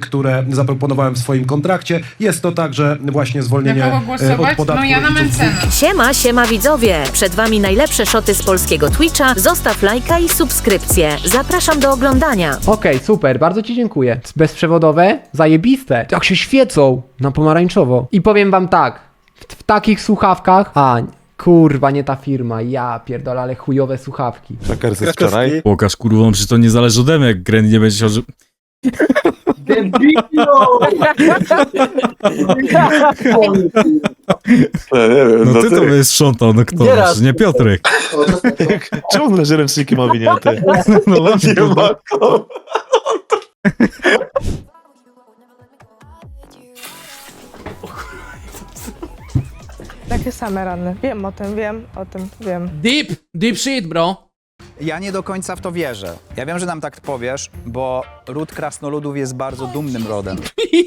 Które zaproponowałem w swoim kontrakcie. Jest to także właśnie zwolnienie Na kogo e, od głosować? podatku No ja na Mencena. Siema, siema widzowie! Przed wami najlepsze szoty z polskiego Twitcha. Zostaw lajka i subskrypcję. Zapraszam do oglądania. Okej, super, bardzo ci dziękuję. Bezprzewodowe? Zajebiste. Jak się świecą na pomarańczowo. I powiem wam tak, w, w takich słuchawkach... A, kurwa, nie ta firma, ja pierdolę, ale chujowe słuchawki. Krakersy wczoraj. Pokaż kurwa, przecież to nie zależy ode mnie, jak Gren nie będzie chciał, że... Nie wiem, No ty to byś sprzątał, no kto? Nie Piotrek. Czemu leży ręczniki ma winięte? No właśnie, Nie ma to. Takie same rany. Wiem o tym, wiem o tym, wiem. Deep, deep shit, bro. Ja nie do końca w to wierzę. Ja wiem, że nam tak powiesz, bo ród krasnoludów jest bardzo dumnym rodem.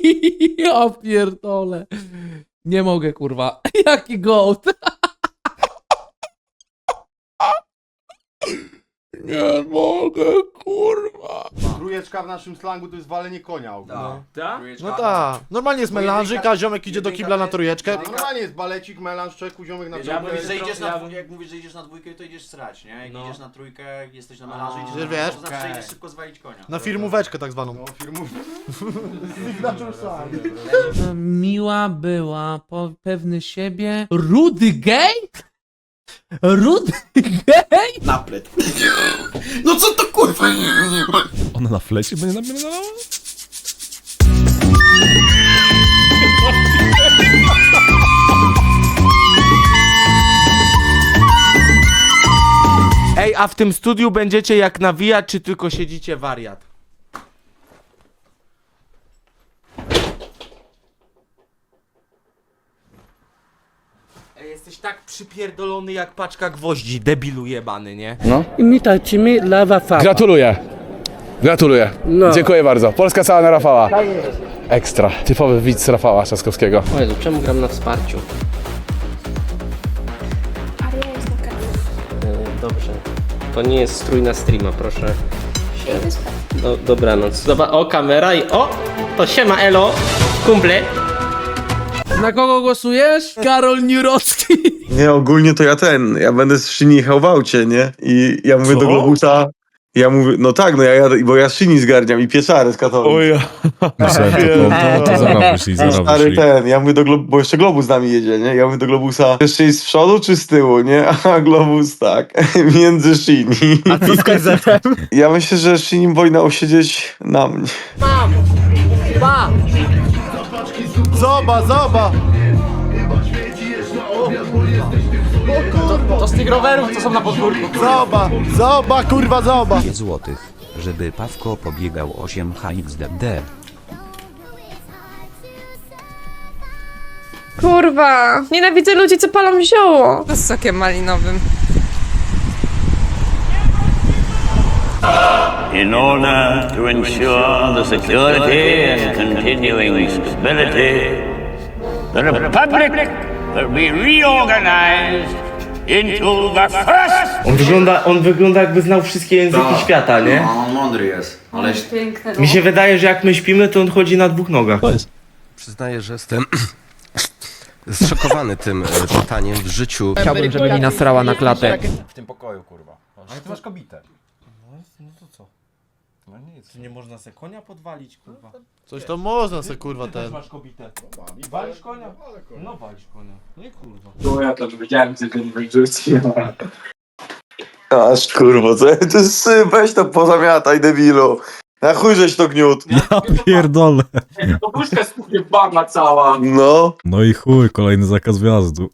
ja pierdolę. Nie mogę, kurwa. Jaki gołd. Nie mogę, kurwa. Trójeczka w naszym slangu to jest walenie konia ogólnie. Tak? No tak. Normalnie jest melanżyk, a ziomek idzie do kibla na trójeczkę. No, Normalnie jest balecik, melanż, czeku, ziomek na Ja trójkę. mówisz, że idziesz na, ja jak mówisz, że idziesz na dwójkę, to idziesz srać, nie? Jak No. idziesz na trójkę, jesteś na melanży, idziesz na wiesz? to znaczy, że idziesz szybko zwalić konia. Na firmóweczkę tak zwaną. No, firmów. Miła była, po, pewny siebie. Rudy gay? Rudy gay? Naplet. No co to kurwa? Ona na flecie będzie napierdalała? Ej, a w tym studiu będziecie jak nawijać, czy tylko siedzicie wariat? Ej, jesteś tak przypierdolony jak paczka gwoździ, debilu jebany, nie? Imitajcie mi lawa fava. Gratuluję. Gratuluję. Dziękuję bardzo. Polska cała na Rafała. Ekstra. Typowy widz Rafała Trzaskowskiego. O Jezu, czemu gram na wsparciu? E, Dobrze. To nie jest strój na streama, proszę. Do, dobranoc. Zobacz, o kamera i o! To siema elo, kumple. Na kogo głosujesz? Karol Niurocki. Nie, ogólnie to ja ten, ja będę z w aucie, nie? I ja mówię do Globusa, ja mówię, no tak, no ja jadę, bo ja Szyni zgarniam i pieczary z Katowic. O ja. Myślałem, to, to, to zaraz wyszli, zaraz Stary wyszli. ten, ja mówię do Globusa, bo jeszcze Globus z nami jedzie, nie? Ja mówię do Globusa, jeszcze jest z przodu czy z tyłu, nie? A Globus tak, między Szyni. A co z KZ-em? Ja myślę, że Szyni powinna osiedzieć na mnie. Zoba, zoba! To z tych rowerów, co są na podwórku. Zoba, zoba, kurwa, zoba! złotych, żeby Pawko pobiegał 8 HXDD. Kurwa, nienawidzę ludzi, co palą zioło. Z sokiem malinowym. In order to ensure the security and continuing stability, the Republic will be reorganized into the first... On wygląda, on wygląda jakby znał wszystkie języki świata, nie? on mądry jest, ale... Mi się wydaje, że jak my śpimy, to on chodzi na dwóch nogach. Przyznaję, że jestem zszokowany tym pytaniem w życiu. Chciałbym, żeby mi nasrała na klatę. W tym pokoju, kurwa. Ale ty masz kobitę. No to co? No nic. Nie można se konia podwalić, kurwa. Coś to można se, kurwa, ten. masz kobitę. Walisz konia? No walisz konia. Nie kurwa. No ja też wiedziałem, że ten wyrzuci. Aż kurwa, co to jest, weź to pozamiataj debilu. Na chuj żeś to gniót. Ja pierdolę. To puszka skubana cała. No. No i chuj, kolejny zakaz wjazdu.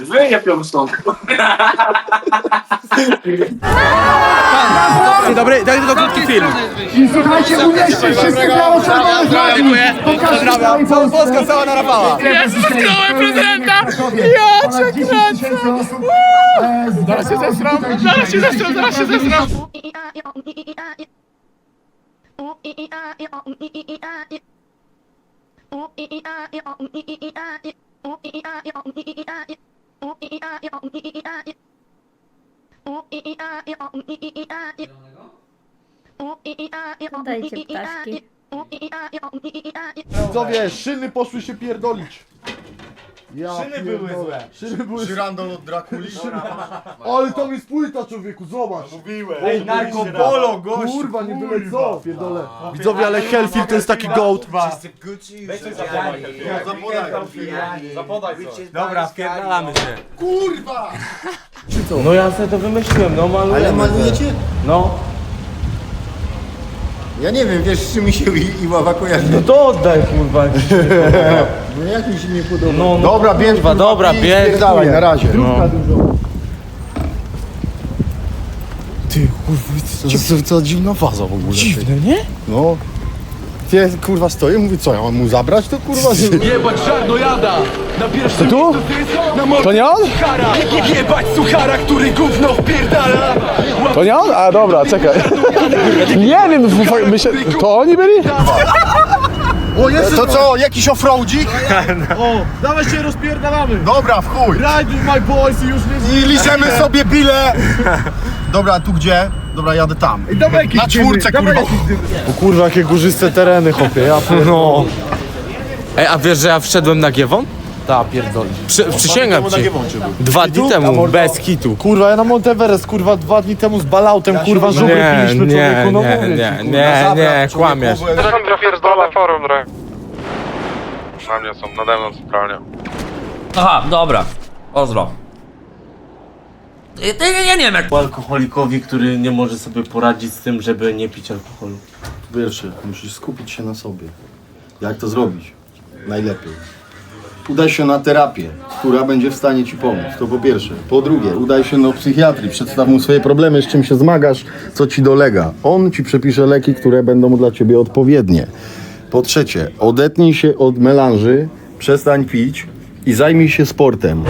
Wyjebią stąd. Dzień dobry, daj tylko krótki film. Dziękuję. Pozdrawiam. Polska cała na Rafała. Zaraz się zesram, zaraz się zesram, zaraz się zesram. Dajcie ptaszki. Widzowie, szyny poszły się pierdolić. Ja szyny były złe. Szyny były Żyrandol od Drakuli. Ale tam jest płyta człowieku, zobacz. Mówiłem. Ej, narkopolo, gość. Kurwa, nie byle co, pierdolę. Widzowie, ale Hellfield to jest taki goat. Zapodaj coś. Dobra, wpierdalamy się. Kurwa! No ja sobie to wymyśliłem, no malujemy. Ale malujecie? No. Ja nie wiem, wiesz, czy mi się i, i ława kojarzy. No to oddaj kurwa. No jak mi się nie podoba. No, no, dobra, bierz, kurwa, dobra, i bierz, spierdalaj, na razie. No. Ty, kurwa, co, co dziwna faza w ogóle. Dziwne, nie? No. Ty, kurwa, stoję, mówię, co, ja mam mu zabrać to, kurwa? Jebać czarnojada! Na pierwszym tu? miejscu ty, na To nie on? Suchara! Jebać suchara, który gówno wpierdala! To nie on? A, dobra, czekaj. Nie wiem, myślę, to oni byli? O, jest to co, jakiś offroadzik? O, dawaj się rozpierdalamy! Dobra, w chuj. Ride with my boys i już nie I liczymy sobie bile. Dobra, tu gdzie? Dobra, jadę tam. Dawaj jakieś Na czwórce, dawaj kurwa. dymy. O kurwa, jakie górzyste tereny, chłopie, ja No. Ej, a wiesz, że ja wszedłem na Giewon? Ta, pierdoli. Przy, przysięgam ci. Dwa dni temu, bez kitu. Kurwa, ja na Monteverest, kurwa, dwa dni temu z balautem, kurwa, żubry Nie, piliśmy, nie, człowieku, no nie, mówię nie, ci, kurwa, nie, zabrać, nie, człowieku, kłamiesz. byłem- Na mnie są, nade mną centralnie. Aha, dobra. Pozdro. Ja, ja nie wiem jak... Alkoholikowi, który nie może sobie poradzić z tym, żeby nie pić alkoholu. Po pierwsze, musisz skupić się na sobie. Jak to zrobić? Najlepiej. Udaj się na terapię, która będzie w stanie ci pomóc. To po pierwsze. Po drugie, udaj się do psychiatrii, przedstaw mu swoje problemy, z czym się zmagasz, co ci dolega. On ci przepisze leki, które będą dla ciebie odpowiednie. Po trzecie, odetnij się od melanży, przestań pić i zajmij się sportem.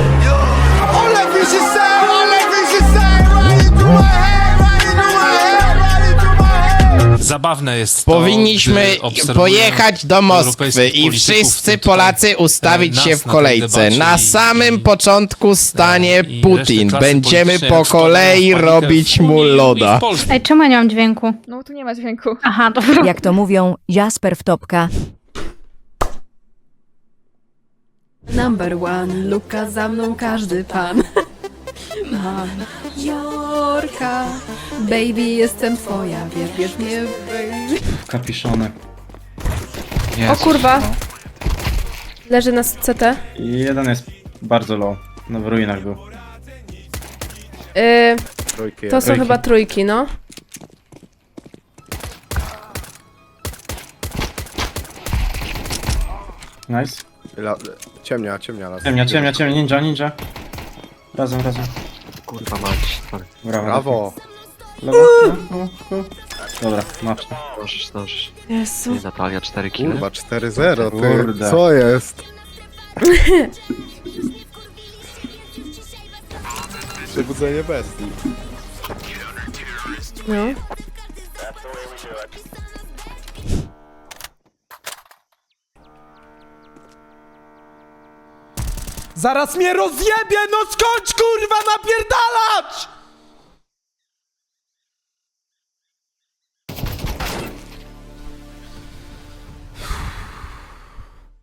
Zabawne jest Powinniśmy pojechać do Moskwy i wszyscy Polacy ustawić się w kolejce. Na samym początku stanie Putin. Będziemy po kolei robić mu loda. Ej, czemu ja nie mam dźwięku? No tu nie ma dźwięku. Aha, dobra. Jak to mówią, Jasper w topka. Number one, Luka za mną każdy pan. Mam Jorka, baby jestem twoja, wierz mnie, baby. Kapiszonek. O kurwa. Leży na CT. Jeden jest bardzo low. No w ruinach był. Yy, to są chyba trójki, no. Nice. Ciemnia, ciemnia. Ciemnia, ciemnia, ciemnia, ninja, ninja. Razem, razem. Kurwa mać. Brawo. Brawo. Lewo. No, no, no. Dobra, masz to. Zdążysz, zdążysz. Jezu. Natalia 4 kg. 4-0, Kurde. Co jest? Przebudzenie bestii. No. Zaraz mnie rozjebie, no skończ kurwa napierdalać!